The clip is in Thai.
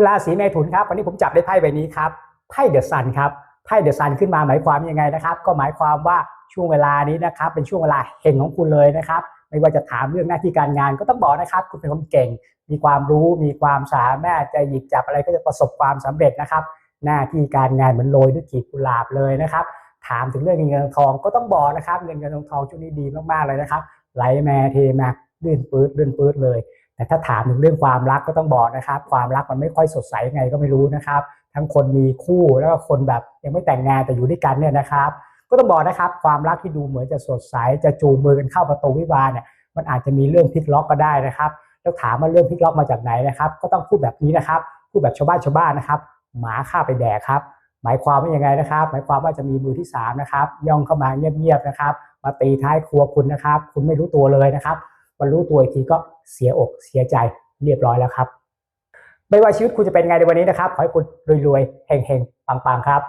คุณราศีเมถุนครับวันนี้ผมจับได้ไพ่ใบนี้ครับไพ่เดอะซันครับไพ่เดอะซันขึ้นมาหมายความยังไงนะครับ ก็หมายความว่าช่วงเวลานี้นะครับ เป็นช่วงเวลาเฮงของคุณเลยนะครับ ไม่ว่าจะถามเรื่องหน้าที่การงานก็ต้องบอกนะครับ คุณเป็นคนเก่ง มีความรู้ มีความสามารถจะหยิบจับอะไรก็จะประสบความสำเร็จนะครับ หน้าที่การงานเหมือนโรยด้วยกีบกุหลาบเลยนะครับ ถามถึงเรื่องเงินเงินทองก็ต้องบอกนะครับ เงินเงินทองทองช่วงนี้ดีมากๆเลยนะครับ ไหลแมาเทมาลื่นปื๊ดลื่นปื๊ดเลย แต่ถ้าถามถึงเรื่องความรักก็ต้องบอกนะครับ ความรักมันไม่ค่อยสดใสไงก็ไม่รู้นะครับ ทั้งคนมีคู่แล้วก็คนแบบยังไม่แต่งงานแต่อยู่ด้วยกันเนี่ยนะครับ ก็ต้องบอกนะครับ ความรักที่ดูเหมือนจะสดใสจะจูงมือกันเข้าประตูวิวาเนี่ยมันอาจจะมีเรื่องพลิกล็อกก็ได้นะครับแล้วถามว่าเรื่องพลิกล็อกมาจากไหนนะครับ ก็ต้องพูดแบบนี้นะครับ พูดแบบชาวบ้านชาวบ้านนะครับ หมาฆ่าไปแดกครับ หมายความว่ายังไงนะครับ หมายความว่าจะมีมือที่สามนะครับย่องเข้ามาเงียบๆนะครับ มาตีท้ายครัวคุณนะครับ คุณไม่รู้ตัวเลยนะครับ วันรู้ตัวอีกทีก็เสียอกเสียใจเรียบร้อยแล้วครับ ไม่ว่าชีวิตคุณจะเป็นไงในวันนี้นะครับ ขอให้คุณรวยๆเฮงๆปังๆครับ